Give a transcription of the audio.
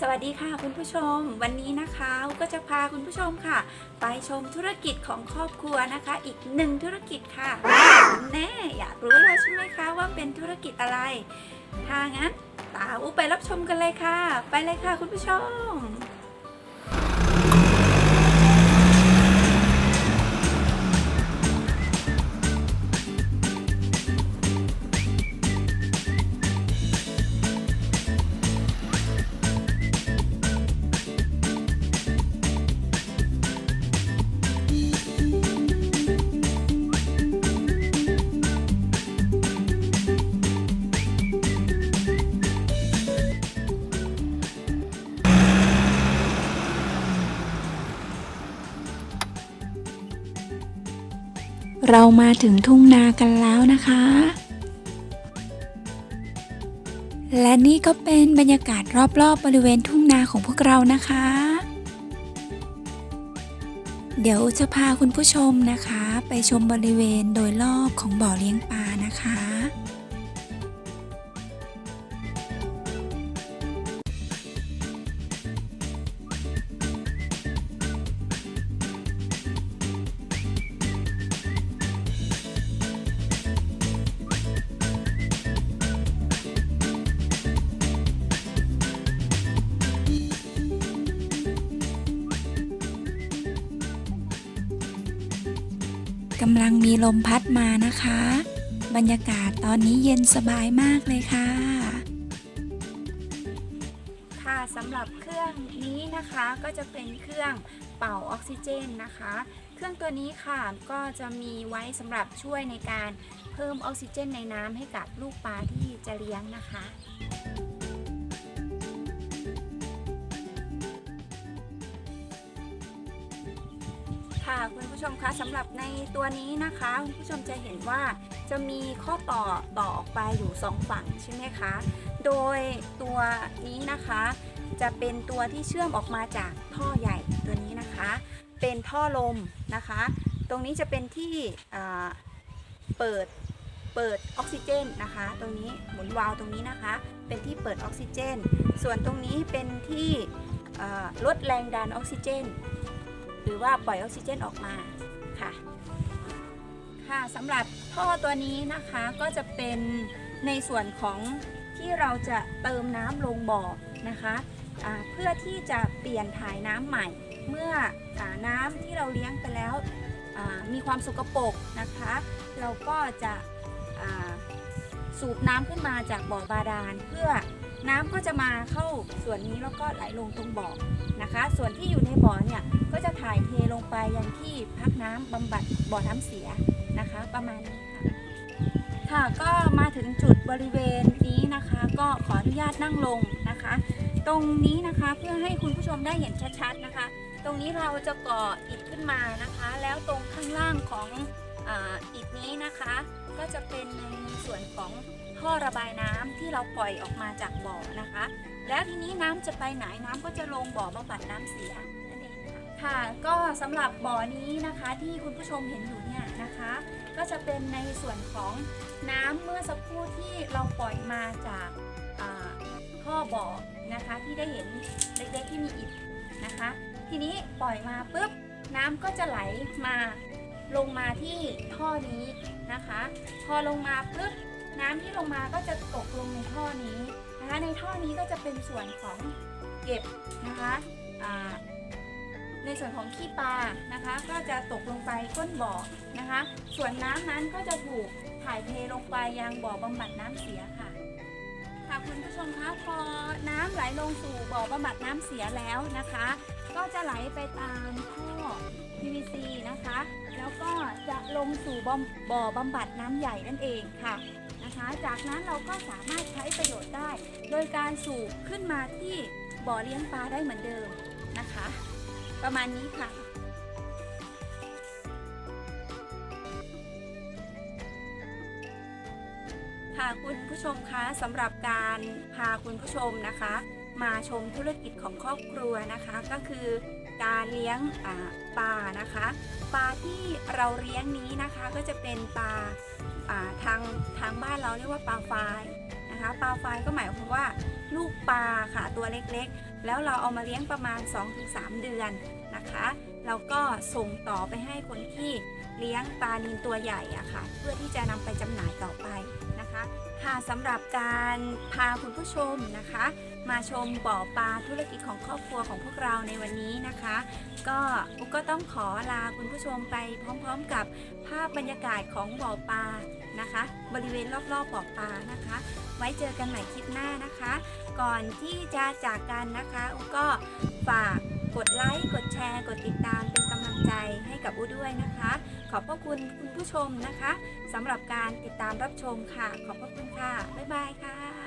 สวัสดีค่ะคุณผู้ชม วันนี้นะคะก็จะพาคุณผู้ชมค่ะ ไปชมธุรกิจของครอบครัวนะคะ อีกหนึ่งธุรกิจค่ะแน่อยากรู้แล้วใช่ไหมคะว่าเป็นธุรกิจอะไรถ้างั้นตามอุไปรับชมกันเลยค่ะ ไปเลยค่ะคุณผู้ชม เรามาถึงทุ่งนากันแล้วนะคะ และนี่ก็เป็นบรรยากาศรอบๆบบริเวณทุ่งนาของพวกเรานะคะ เดี๋ยวจะพาคุณผู้ชมนะคะ ไปชมบริเวณโดยรอบของบ่อเลี้ยงปลานะคะ กำลังมีลมพัดมานะคะ บรรยากาศตอนนี้เย็นสบายมากเลยค่ะ ค่ะสำหรับเครื่องนี้นะคะก็จะเป็นเครื่องเป่าออกซิเจนนะคะ เครื่องตัวนี้ค่ะก็จะมีไว้สำหรับช่วยในการเพิ่มออกซิเจนในน้ำให้กับลูกปลาที่จะเลี้ยงนะคะ ค่ะคุณผู้ชมคะสำหรับในตัวนี้นะคะคุณผู้ชมจะเห็นว่าจะมีข้อต่อต่อออกไปอยู่สองฝั่งใช่ไหมคะ โดยตัวนี้นะคะ จะเป็นตัวที่เชื่อมออกมาจากท่อใหญ่ตัวนี้นะคะ เป็นท่อลมนะคะ ตรงนี้จะเป็นที่เปิดเปิดออกซิเจนนะคะ ตรงนี้หมุนวาล์วตรงนี้นะคะ เป็นที่เปิดออกซิเจน ส่วนตรงนี้เป็นที่ลดแรงดันออกซิเจน หรือว่าปล่อยออกซิเจนออกมาค่ะค่ะสำหรับท่อตัวนี้นะคะก็จะเป็นในส่วนของที่เราจะเติมน้ำลงบ่อนะคะเพื่อที่จะเปลี่ยนถ่ายน้ำใหม่ เมื่ออน้ำที่เราเลี้ยงไปแล้วมีความสกปรกนะคะ เราก็จะสูบน้ำขึ้นมาจากบ่อบาดาลเพื่อ น้ำก็จะมาเข้าส่วนนี้แล้วก็ไหลลงตรงบ่อนะคะ ส่วนที่อยู่ในบ่อเนี่ยก็จะถ่ายเทลงไปยังที่พักน้ำบำบัดบ่อน้ำเสียนะคะ ประมาณนี้ค่ะค่ะก็มาถึงจุดบริเวณนี้นะคะ ก็ขออนุญาตนั่งลงนะคะ ตรงนี้นะคะเพื่อให้คุณผู้ชมได้เห็นชัดๆนะคะ ตรงนี้เราจะก่ออิฐขึ้นมานะคะ แล้วตรงข้างล่างของอ,อิฐนี้นะคะ ก็จะเป็นในส่วนของท่อระบายน้ำที่เราปล่อยออกมาจากบ่อนะคะ แล้วทีนี้น้ำจะไปไหนน้ำก็จะลงบ่อบำบัดน้ำเสียนั่นเองค่ะค่ะก็สำหรับบ่อนี้นะคะที่คุณผู้ชมเห็นอยู่เนี่ยนะคะ ก็จะเป็นในส่วนของน้ำเมื่อสักครู่ที่เราปล่อยมาจากท่อบ่อนะคะที่ได้เห็นเล็กๆที่มีอิฐนะคะ ทีนี้ปล่อยมาปุ๊บน้ำก็จะไหลมา ลงมาที่ท่อนี้นะคะ พอลงมาปุ๊บน้ำที่ลงมาก็จะตกลงในท่อนี้นะคะ ในท่อนี้ก็จะเป็นส่วนของเก็บนะคะในส่วนของขี้ปลานะคะ ก็จะตกลงไปก้นบ่อนะคะ ส่วนน้ำนั้นก็จะถูกถ่ายเทลงไปยังบ่อบำบัดน้ำเสียค่ะค่ะคุณผู้ชมคะพอน้ำไหลลงสู่บ่อบำบัดน้ำเสียแล้วนะคะ ก็จะไหลไปตามท่อ PVC นะคะ แล้วก็จะลงสู่บ่อบบำบัดน้ำใหญ่นั่นเองค่ะนะคะ จากนั้นเราก็สามารถใช้ประโยชน์ได้ โดยการสูบขึ้นมาที่บ่อเลี้ยงปลาได้เหมือนเดิมนะคะ ประมาณนี้ค่ะค่ะคุณผู้ชมคะสำหรับการพาคุณผู้ชมนะคะ มาชมธุรกิจของครอบครัวนะคะ ก็คือการเลี้ยงปลานะคะ ปลาที่เราเลี้ยงนี้นะคะก็จะเป็นปลาอ่าทางทางบ้านเราเรียกว่าปลาไฟนะคะปลาไฟก็หมายความว่าลูกปลาค่ะตัวเล็กๆ แล้วเราเอามาเลี้ยงประมาณ 2-3 เดือนนะคะแล้วก็ส่งต่อไปให้คนที่เลี้ยงปลานิลตัวใหญ่อะค่ะ เพื่อที่จะนำไปจำหน่ายต่อไปนะคะ ค่ะสำหรับการพาคุณผู้ชมนะคะ มาชมบ่อปลาธุรกิจของครอบครัวของพวกเราในวันนี้นะคะ ก็อุกก็ต้องขอลาคุณผู้ชมไปพร้อมๆกับภาพบรรยากาศของบ่อปลานะคะ บริเวณรอบๆบ่อปลานะคะ ไว้เจอกันใหม่คลิปหน้านะคะ ก่อนที่จะจากกันนะคะอุกก็ฝากกดไลค์กดแชร์ กดติดตามเป็นกำลังใจให้กับอุด้วยนะคะ ขอบพระคุณคุณผู้ชมนะคะสำหรับการติดตามรับชมค่ะ ขอบพระคุณค่ะ บ๊ายบายค่ะ